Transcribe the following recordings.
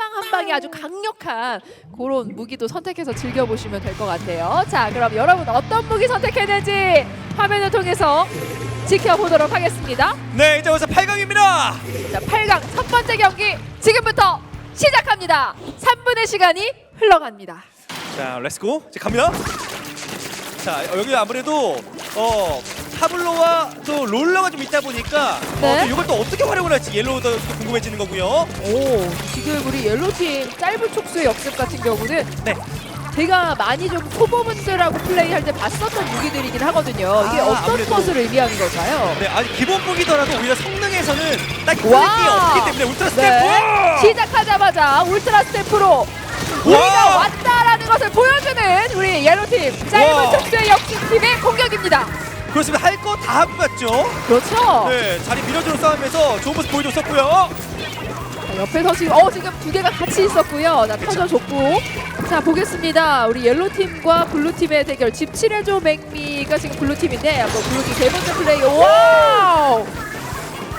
방 한 방이 아주 강력한 그런 무기도 선택해서 즐겨보시면 될 것 같아요. 자, 그럼 여러분 어떤 무기 선택했는지 화면을 통해서 지켜보도록 하겠습니다. 네, 이제 벌써 8강입니다. 자, 8강 첫 번째 경기 지금부터 시작합니다. 3분의 시간이 흘러갑니다. 자, 렛츠고. 이제 갑니다. 자, 여기 아무래도 어 타블로와 또 롤러가 좀 있다 보니까 네. 어, 또 이걸 또 어떻게 활용을 할지 옐로우도 또 궁금해지는 거고요. 오, 지금 우리 옐로팀 짧은 촉수의 역습 같은 경우는 네. 제가 많이 좀 초보분들하고 플레이할 때 봤었던 무기들이긴 하거든요. 이게 아, 어떤 아무래도. 것을 의미하는 걸까요? 네, 아니 기본 무기더라도 오히려 성능에서는 딱 그게 와. 없기 때문에 울트라 스텝. 네. 시작하자마자 울트라 스태프로 우리가 왔다라는 것을 보여주는 우리 옐로팀 짧은 와. 촉수의 역습팀의 공격입니다. 그렇습니다. 할 거 다 하고 갔죠. 그렇죠. 네, 자리 밀어주는 싸움에서 좋은 모습 보여줬었고요. 자, 옆에서 지금 어 지금 두 개가 같이 있었고요. 자 터져줬고 자 보겠습니다. 우리 옐로 팀과 블루 팀의 대결. 집 칠해줘 맥미가 지금 블루 팀인데 한번 블루 팀 세 번째 플레이. 와우.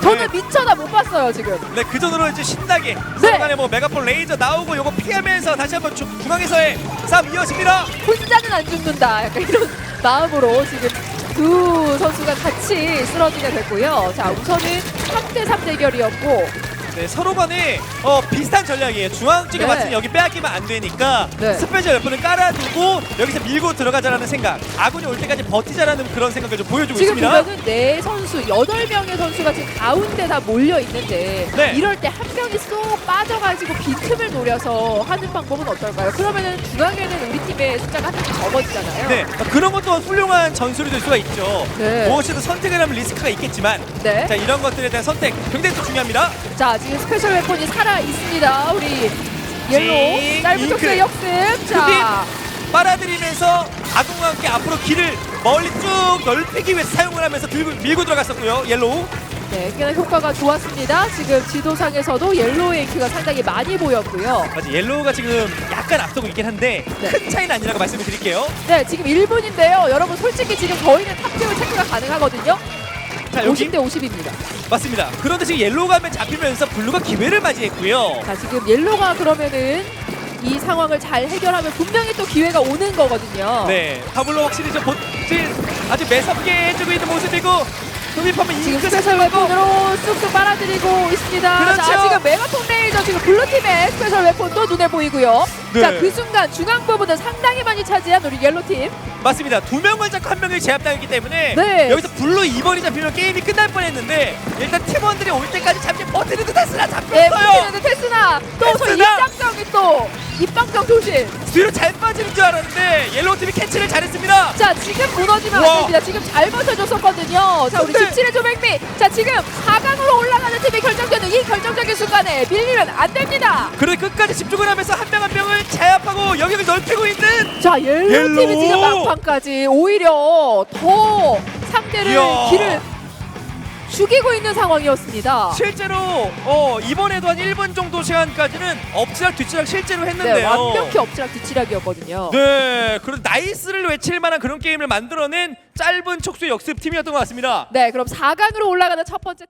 저는 네. 미쳐다 못 봤어요 지금. 네, 그 전으로 이제 신나게 서로 간에 뭐 메가폰 레이저 나오고 요거 피하면서 다시 한번 중, 중앙에서의 싸움 이어집니다. 혼자는 안 죽는다. 약간 이런 마음으로 지금 두 선수가 같이 쓰러지게 됐고요. 자 우선은 3대3 대결이었고 네, 서로 간에 어, 비슷한 전략이에요. 중앙 쪽에 네. 맞추면 여기 빼앗기면 안 되니까 네. 스페셜 웨폰을 깔아두고 여기서 밀고 들어가자라는 생각. 아군이 올 때까지 버티자라는 그런 생각을 좀 보여주고 지금 있습니다. 보면은 네 선수 여덟 명의 선수가 지금 가운데 다 몰려 있는데 네. 이럴 때 한 명이 쏙 빠져가지고 빈틈을 노려서 하는 방법은 어떨까요? 그러면은 중앙에는 우리 팀의 숫자가 한명 적어지잖아요. 네, 그런 것도 훌륭한 전술이 될 수가 있죠. 네. 무엇이든 선택을 하면 리스크가 있겠지만 네. 자 이런 것들에 대한 선택 굉장히 또 중요합니다. 자 지금 스페셜 웨폰이 살아 있습니다. 우리 옐로 징, 짧은 잉크. 촉수의 역습. 자 빨아들이면서 아군과 함께 앞으로 길을 멀리 쭉 넓히기 위해서 사용을 하면서 들고 밀고 들어갔었고요. 옐로우. 네, 꽤나 효과가 좋았습니다. 지금 지도상에서도 옐로우의 큐가 상당히 많이 보였고요. 맞아 옐로우가 지금 약간 앞서고 있긴 한데 네. 큰 차이는 아니라고 말씀을 드릴게요. 네, 지금 1분인데요. 여러분 솔직히 지금 저희는 탑재을 체크가 가능하거든요. 자 여기 50대 50입니다. 맞습니다. 그런데 지금 옐로우가 한번 잡히면서 블루가 기회를 맞이했고요. 자 지금 옐로가 그러면은 이 상황을 잘 해결하면 분명히 또 기회가 오는 거거든요. 네, 파블로 확실히 좀 본질 아주 매섭게 해주고 있는 모습이고 흡입하면 지금 잉크 스페셜 웨폰으로 쑥쑥 빨아들이고 있습니다. 그렇죠. 자 지금 메가톤 레이저 지금 블루팀의 스페셜 웨폰도 눈에 보이고요. 네. 자 그 순간 중앙 부분을 상당히 많이 차지한 우리 옐로팀. 맞습니다. 두 명을 잡고 한 명을 제압당했기 때문에 네. 여기서 블루 2번이 잡히면 게임이 끝날 뻔했는데 일단 팀원들이 올 때까지 잠시 버티는 듯 했으나 네, 잡혔어요. 붙이는 테스나 또 테스나. 입장정이 또 입방정 조심. 뒤로 잘 빠지는 줄 알았는데 옐로우 팀이 캐치를 잘했습니다. 자 지금 무너지면 와. 안 됩니다. 지금 잘 버텨줬었거든요. 자 우리 근데- 집칠의 조백미. 자 지금 4강으로 올라가는 팀이 결정되는 이 결정적인 순간에 밀리면 안 됩니다. 그런데 끝까지 집중을 하면서 한 명 한 명을 제압하고 영역을 넓히고 있는 자 옐로 팀이 옐로우. 지금 막판까지 오히려 더 상대를 이야. 길을 죽이고 있는 상황이었습니다. 실제로 어, 이번에도 한 1분 정도 시간까지는 엎치락 뒤치락 실제로 했는데요. 네, 완벽히 엎치락 뒤치락이었거든요. 네, 그런 나이스를 외칠 만한 그런 게임을 만들어낸 짧은 촉수의 역습 팀이었던 것 같습니다. 네, 그럼 4강으로 올라가는 첫 번째 팀.